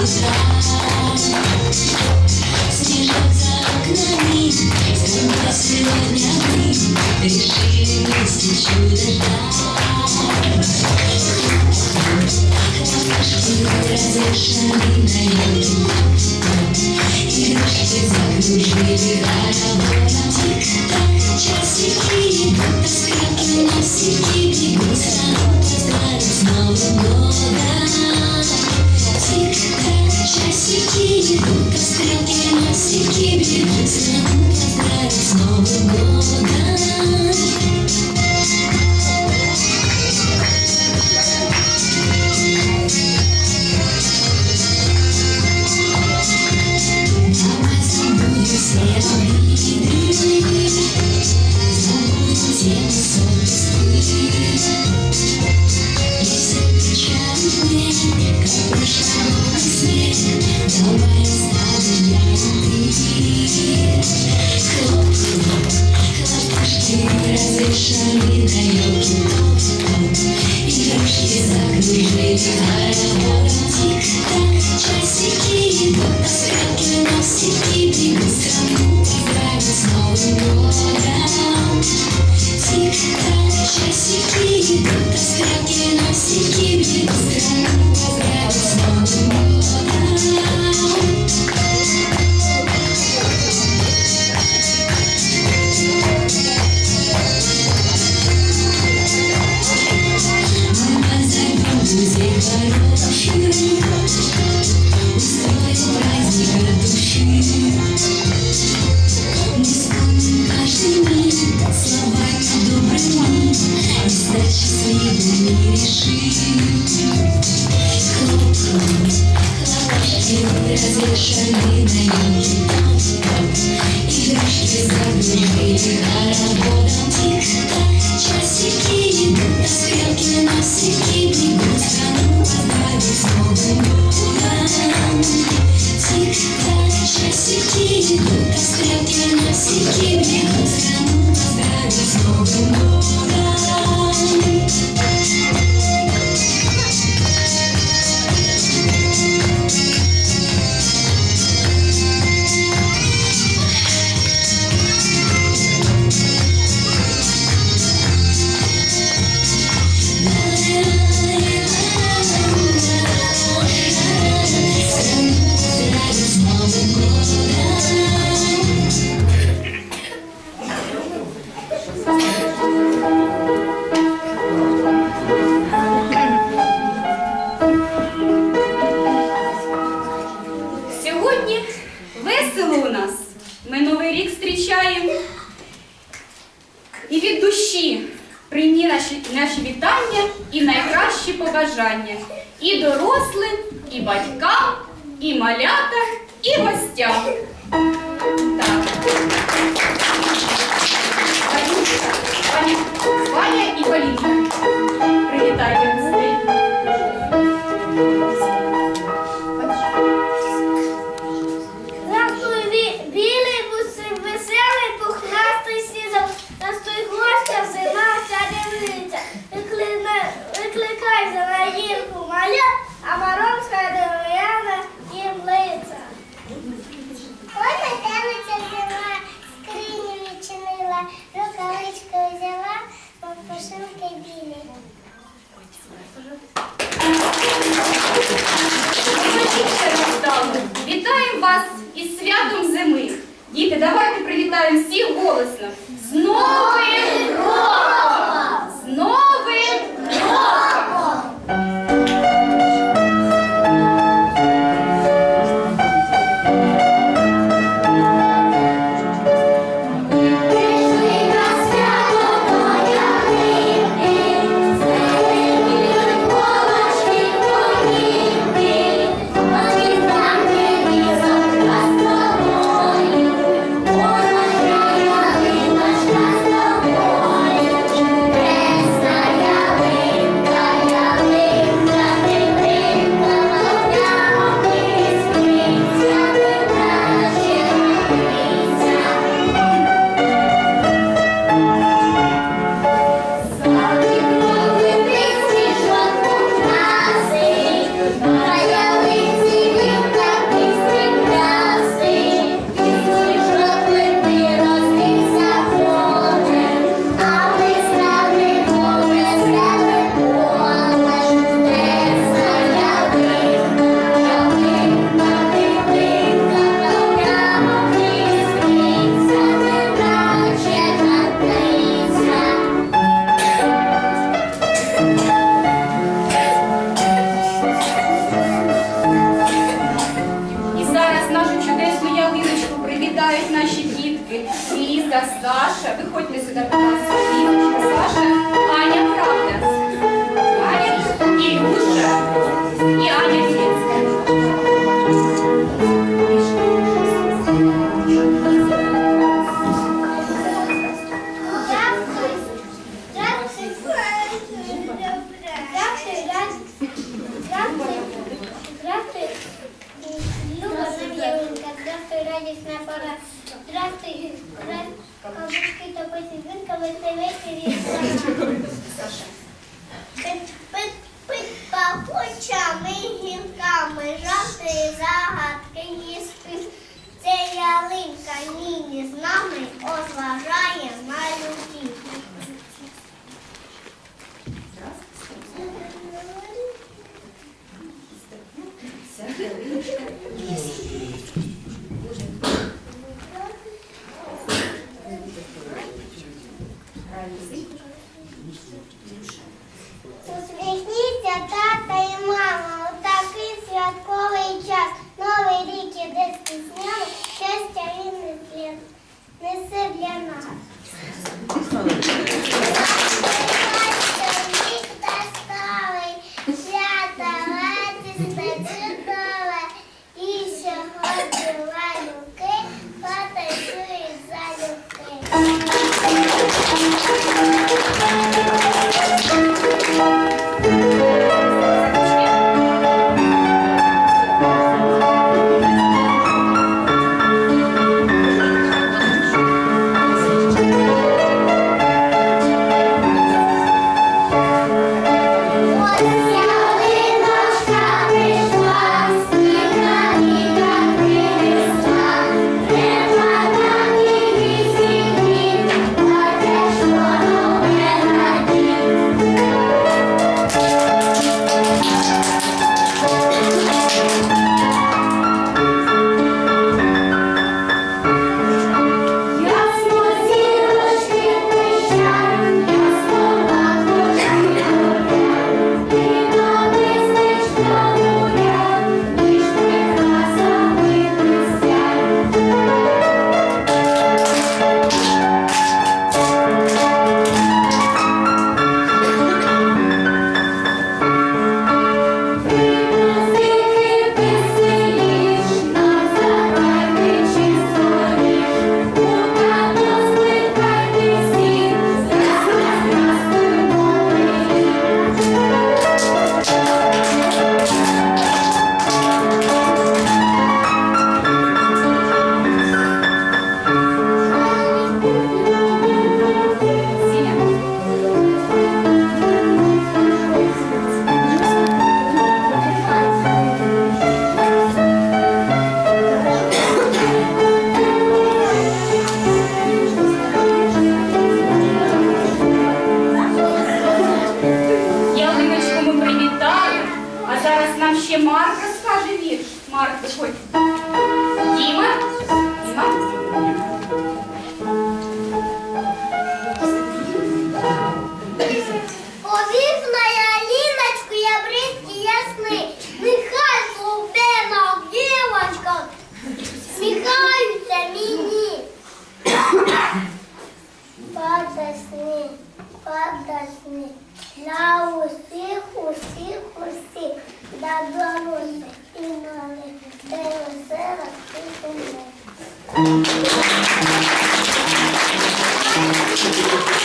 sunshine. С Новым годом! Jesus. совершенный Игрушки на сети Бегут страну поздравить с часики идут, стрелки на сети Бегут страну поздравить с новым годом і гостям. Ваня і Поліна. Привітайте гостей. Ранкою білий вусик, веселий, пухнастий сізав, на гостя зима вся дивиться. Викликай, викликай за наїрку моя, а Маронська дерев'яна їм леє. Вітаємо вас із святом зими. Діти, давайте привітаємо всіх голосно. Знову Радісна пора. Здравствуй, кабушки топити дзвінка, веселі вечері. Пить пахучими гінками, жарти за ялинка нині з нами, Озважає на людей. Gracias.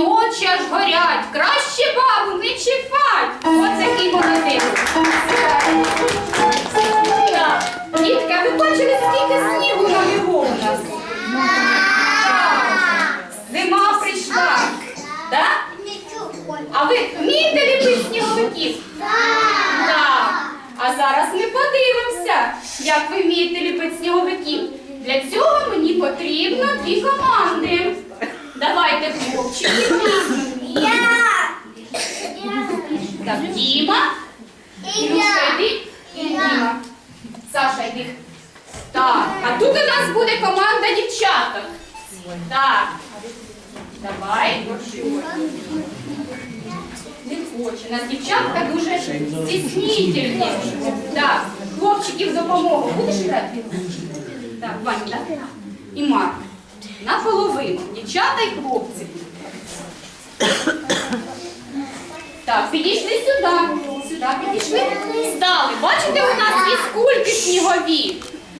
Очі аж горять, краще бабу не чіпать. Ось молодець. Дітка, ви бачили, скільки снігу налило у нас? Зима прийшла. Так? А ви вмієте ліпити сніговиків? Так. А зараз ми подивимося, як ви вмієте ліпити сніговиків. Для цього мені потрібно дві команди. Давайте хлопчики візьмемо. Так, Діма. Ілюшка, йди. І Діма. Саша, йди. Так, а тут у нас буде команда дівчаток. Так. Давай. Не хоче. У нас дівчатка дуже стіснительні. Так, хлопчиків допомогу. Будеш грати? Так, Ваня, так? І Марк. Наполовину. Дівчата і хлопці. Так, підійшли сюди. Сюди підійшли. Стали. Бачите, у нас є скульки снігові.